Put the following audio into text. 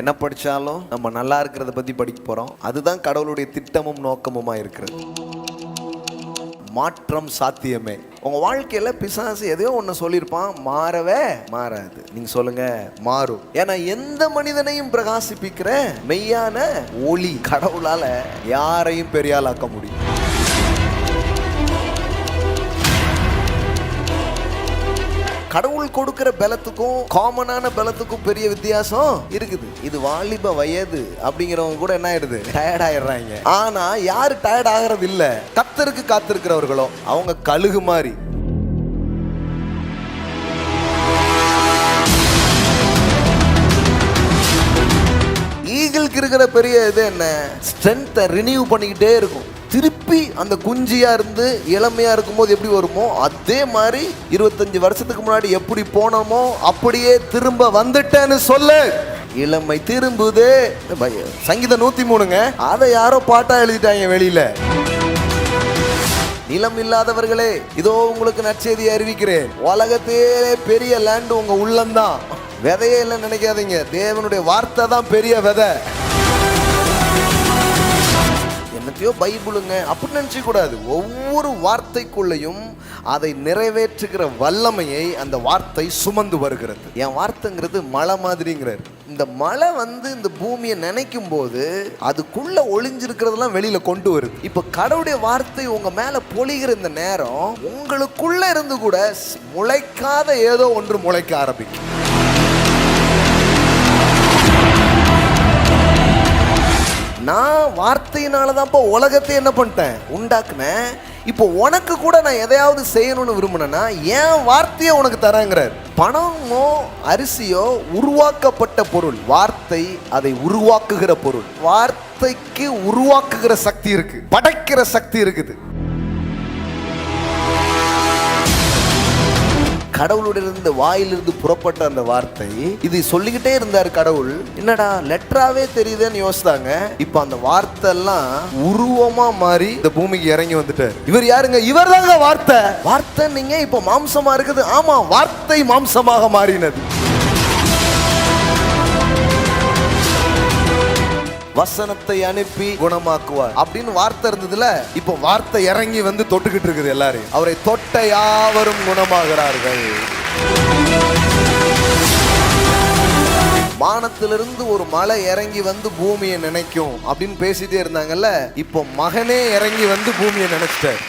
என்ன படித்தாலும் நம்ம நல்லா இருக்கிறத பற்றி படிக்க போகிறோம் அதுதான் கடவுளுடைய திட்டமும் நோக்கமுமா இருக்கிறது. மாற்றம் சாத்தியமே. உங்க வாழ்க்கையில பிசாசு எதையோ ஒன்று சொல்லியிருப்பான் மாறவே மாறாது. நீங்க சொல்லுங்க மாறும். ஏன்னா எந்த மனிதனையும் பிரகாசிப்பிக்கிற மெய்யான ஒளி கடவுளால யாரையும் பெரியாளாக்க முடியும். கடவுள் கொடுக்கிற பலத்துக்கும் காமனான பலத்துக்கும் பெரிய வித்தியாசம் இருக்குது. இது வாலிப வயது அப்படிங்கிறவங்க கூட என்ன ஆயிடுது? டயர்ட் ஆயிடுறாங்க. ஆனா யாரு டயர்ட் ஆகிறது இல்ல கத்தருக்கு காத்திருக்கிறவர்களோ அவங்க கழுகு மாதிரி. ஈகிள்க்கு இருக்கிற பெரிய இது என்ன? ஸ்ட்ரென்த்தை ரினியூ பண்ணிக்கிட்டே இருக்கும். திருப்பி அந்த குஞ்சியாக இருந்து இளமையாக இருக்கும்போது எப்படி வருமோ அதே மாதிரி இருபத்தஞ்சி வருஷத்துக்கு முன்னாடி எப்படி போனோமோ அப்படியே திரும்ப வந்துட்டேன்னு சொல்லு. இளமை திரும்புது. சங்கீதம் நூற்றி மூணுங்க. அதை யாரோ பாட்டாக எழுதிட்டாங்க வெளியில். நிலம் இல்லாதவர்களே இதோ உங்களுக்கு நற்செய்தி அறிவிக்கிறேன். உலகத்திலே பெரிய லேண்டு உங்க உள்ளம்தான். விதையே இல்லை நினைக்காதீங்க. தேவனுடைய வார்த்தை தான் பெரிய விதை. என்னத்தையோ பைபிளுங்க அப்படின்னு நினச்சிக்க கூடாது. ஒவ்வொரு வார்த்தைக்குள்ளேயும் அதை நிறைவேற்றுகிற வல்லமையை அந்த வார்த்தை சுமந்து வருகிறது. என் வார்த்தைங்கிறது மலை மாதிரிங்கிறார். இந்த மழை வந்து இந்த பூமியை நினைக்கும் போது அதுக்குள்ள ஒளிஞ்சிருக்கிறதெல்லாம் வெளியில கொண்டு வருது. இப்ப கடவுளுடைய வார்த்தை உங்க மேல பொழிகிற இந்த நேரம் உங்களுக்குள்ள இருந்து கூட முளைக்காத ஏதோ ஒன்று முளைக்க ஆரம்பிக்கும். நான் வார்த்தையினால தான்ப்பா உலகத்தை என்ன பண்ணிட்டேன்? உண்டாக்குனேன் இப்போ உனக்கு கூட நான் எதையாவது செய்யணும்னு விரும்பினேன்னா ஏன் வார்த்தையை உனக்கு தரேங்கிறார். பணமோ அரிசியோ உருவாக்கப்பட்ட பொருள். வார்த்தை அதை உருவாக்குகிற பொருள். வார்த்தைக்கு உருவாக்குகிற சக்தி இருக்கு. படைக்கிற சக்தி இருக்குது. கடவுளுடைய வாயிலிருந்து புறப்பட்ட அந்த வார்த்தை இது சொல்லிக்கிட்டே இருந்தார் கடவுள். என்னடா லெட்டராவே தெரியுதுன்னு யோசித்தாங்க இப்போ அந்த வார்த்தை எல்லாம் உருவமா மாறி இந்த பூமிக்கு இறங்கி வந்துட்டார். இவர் யாருங்க? இவர் தாங்க வார்த்தை. வார்த்தை நீங்க இப்போ மாம்சமா இருக்குது. ஆமா வார்த்தை மாம்சமாக மாறினது. வசனத்தை அனுப்பி குணமாக்குவார். அப்படின்னு வார்த்தை இருந்ததுல இப்போ வார்த்தை இறங்கி வந்து தொட்டுக்கிட்டு இருக்குது எல்லாரையும். அவரை தொட்ட யாவரும் குணமாகிறார்கள். வானத்திலிருந்து ஒரு மலை இறங்கி வந்து பூமியை நினைக்கும் அப்படின்னு பேசிட்டே இருந்தாங்கல்ல இப்போ மகனே இறங்கி வந்து பூமியை நினைச்சிட்டார்.